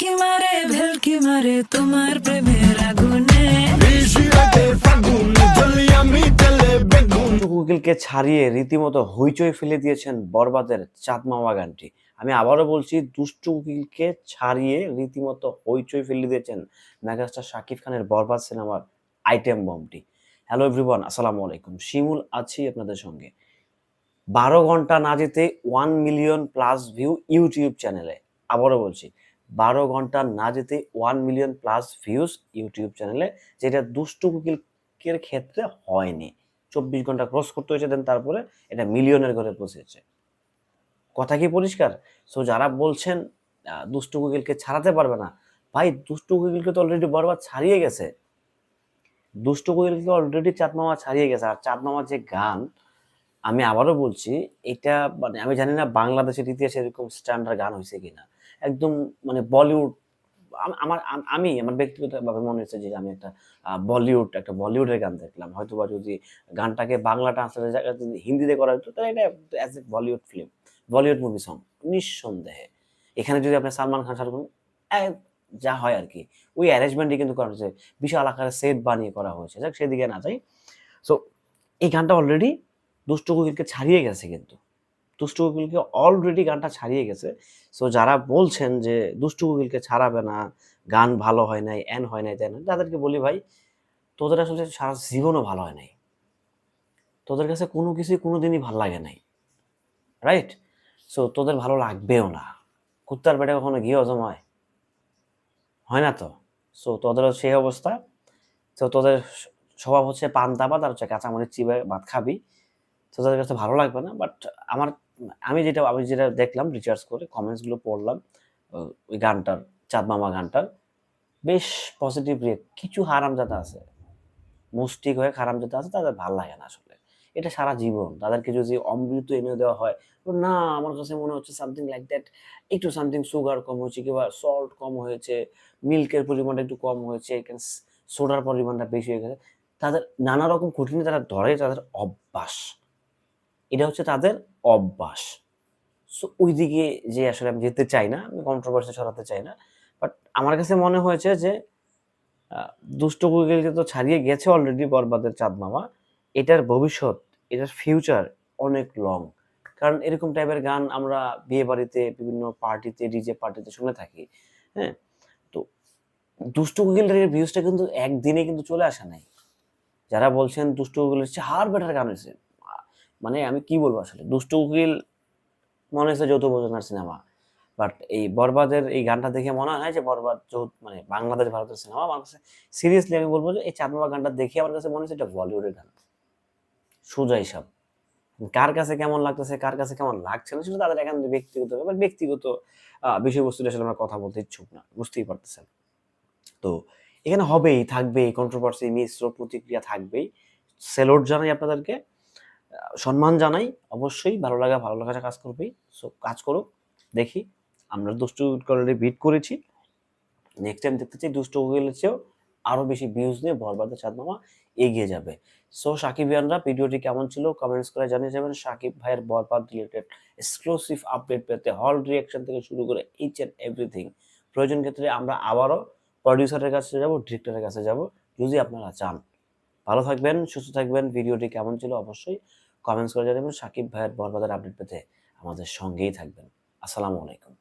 উকি মারে ভেলকি মারে তোমার প্রেমের আগুনে। বিশিরাতে ফাগুন জ্বলি আমি তেলে বেগুন। কুকিলকে ছাড়িয়ে রীতিমতো হইচই ফেলে দিয়েছেন বরবাদের চাঁদ মামা গানটি আমি আবারও বলছি দুষ্টু উকিলকে ছাড়িয়ে রীতিমতো হইচই ফেলে দিয়েছেন মেগাস্টার শাকিব খানের বরবাদ সিনেমার আইটেম বমটি। হ্যালো এভরিওয়ান আসসালামু আলাইকুম। শিমুল আছি আপনাদের সঙ্গে। বারো ঘণ্টা না যেতে one million plus view YouTube চ্যানেলে। আবারও বলছি বারো ঘণ্টা না যেতে one million plus views YouTube চ্যানেলে যেটা দুষ্টু কুকিলের ক্ষেত্রে হয়নি। চব্বিশ ঘণ্টা ক্রস করতে হয়েছে দেন তারপরে এটা মিলিয়নের ঘরে পৌঁছেছে। কথা কি পরিষ্কার? সো যারা বলছেন দুষ্টু কুকিলকে ছাড়াতে পারবে না, ভাই দুষ্টু কুকিলকে তো অলরেডি বরবাদ ছাড়িয়ে গেছে। দুষ্টু কুকিলকে অলরেডি চাঁদ মামা ছাড়িয়ে গেছে। আর চাঁদ মামার যে গান, আমি আবারও বলছি, এটা মানে আমি জানি না বাংলাদেশের ইতিহাসে এরকম স্ট্যান্ডার্ড গান হয়েছে কিনা। একদম মানে বলিউড আমার, আমি আমার ব্যক্তিগতভাবে মনে হচ্ছে যে আমি একটা বলিউড, একটা বলিউডের গান দেখলাম। হয়তো বা যদি গানটাকে বাংলা ট্রান্সলেটের জায়গায় যদি হিন্দিতে করা হতো, তাহলে এটা as a Bollywood film Bollywood movie song নিঃসন্দেহে। এখানে যদি আপনি সালমান খান, শাহরুখ যা হয় আর কি। ওই অ্যারেঞ্জমেন্টই কিন্তু করা হয়েছে, বিশাল আকারে সেট বানিয়ে করা হয়েছে। যাক, সেদিকে না যাই। সো এই গানটা অলরেডি দুষ্টু কুকিলকে ছাড়িয়ে গেছে কিন্তু। দুষ্টু কুকিলকে অলরেডি গানটা ছাড়িয়ে গেছে। সো যারা বলছেন যে দুষ্টু কুকিলকে ছাড়াবে না, গান ভালো হয় নাই এন হয় নাই তেন তাদেরকে বলি ভাই, তোদের আসলে সারা জীবনও ভালো হয় নাই। তোদের কাছে কোনো কিছুই কোনো দিনই ভালো লাগে নাই। রাইট সো তোদের ভালো লাগবেও না। কুত্তার পেটে কখনো ঘি হজম হয়? হয় না তো? সো তোদেরও সেই অবস্থা। তো তোদের স্বভাব হচ্ছে পান্তা ভাত আর হচ্ছে কাঁচামরিচ চিবে ভাত খাবি। তো তাদের কাছে ভালো লাগবে না বাট আমার আমি যেটা আমি যেটা দেখলাম রিচার্জ করে কমেন্টসগুলো পড়লাম ওই গানটার, চাঁদ মামা গানটার, বেশ পজিটিভ রিয়েক্ট কিছু হারামজাদা আছে। মুস্টিক হয়ে হারামজাদা আছে, তাদের ভালো লাগে না আসলে। এটা সারা জীবন, তাদেরকে যদি অমৃত এনে দেওয়া হয় না, আমার কাছে মনে হচ্ছে সামথিং লাইক দ্যাট একটু সামথিং সুগার কম হয়েছে কিংবা সল্ট কম হয়েছে মিল্কের পরিমাণটা একটু কম হয়েছে সোডার পরিমাণটা বেশি হয়ে গেছে। তাদের নানা রকম কঠিনে তারা ধরে, তাদের অভ্যাস। এটা হচ্ছে তাদের অভ্যাস। সো ওই দিকে যে আসলে আমি যেতে চাই না, আমি কন্ট্রোভার্সি ছড়াতে চাই না বাট আমার কাছে মনে হয়েছে যে দুষ্ট গুগলকে তো ছাড়িয়ে গেছে অলরেডি বরবাদের চাঁদ মামা এটার ভবিষ্যৎ, এটার ফিউচার অনেক লং কারণ এরকম টাইপের গান আমরা বিয়ে বাড়িতে, বিভিন্ন পার্টিতে ডিজে পার্টিতে শুনে থাকি হ্যাঁ? তো দুষ্টু গুগলের ভিউজটা কিন্তু একদিনে কিন্তু চলে আসা নাই। যারা বলছেন দুষ্টু গুগলের চার বেটার গান হয়েছে। মানে আমি কি বলব আসলে? দুষ্টু উকিল মনে হচ্ছে যৌথ বোঝনার সিনেমা বাট এই বরবাদের এই গানটা দেখে মনে হয় যে বরবাদ যৌথ মানে বাংলাদেশ ভারতের সিনেমা কাছে সিরিয়াসলি আমি বলব যে এই চাঁদমামা গানটা দেখে আমার কাছে মনে হচ্ছে এটা বলিউডের গান। সোজা হিসাব। কার কাছে কেমন লাগতেছে কার কাছে কেমন লাগছে না সেটা তাদের এখান ব্যক্তিগত ব্যাপার ব্যক্তিগত আহ, বিষয়বস্তুটা আসলে আমরা কথা বলতে ইচ্ছুক না বুঝতেই পারতেছেন। তো এখানে হবেই থাকবেই কন্ট্রোভার্সি মিশ্র প্রতিক্রিয়া থাকবেই। সেলোট জানাই আপনাদেরকে। সম্মান জানাই, অবশ্যই ভালো লাগা, ভালো লাগাটা কাজ করবেই। সো কাজ করুক, দেখি। আমরা দুষ্টু অলরেডি বিট করেছি। নেক্সট টাইম দেখতে চাই, দুষ্টু গুগলের চেয়েও আরও বেশি ভিউজ নিয়ে বরবাদের চাঁদ এগিয়ে যাবে। সো সাকিব ইয়ানরা, ভিডিওটি কেমন ছিল কমেন্টস করে জানিয়ে যাবেন। সাকিব ভাইয়ের বরবাদ রিলেটেড এক্সক্লুসিভ আপডেট পেতে হল রিয়াকশন থেকে শুরু করে ইচ অ্যান্ড এভরিথিং প্রয়োজন ক্ষেত্রে আমরা আবারও প্রডিউসারের কাছে যাব ডিরেক্টরের কাছে যাব। যদি আপনারা চান। ভালো থাকবেন, সুস্থ থাকবেন। ভিডিওটি কেমন ছিল অবশ্যই কমেন্টস করে জানাবেন। সাকিব ভাইয়ের বরবাদের আপডেট পেতে আমাদের সঙ্গেই থাকবেন। আসসালামু আলাইকুম।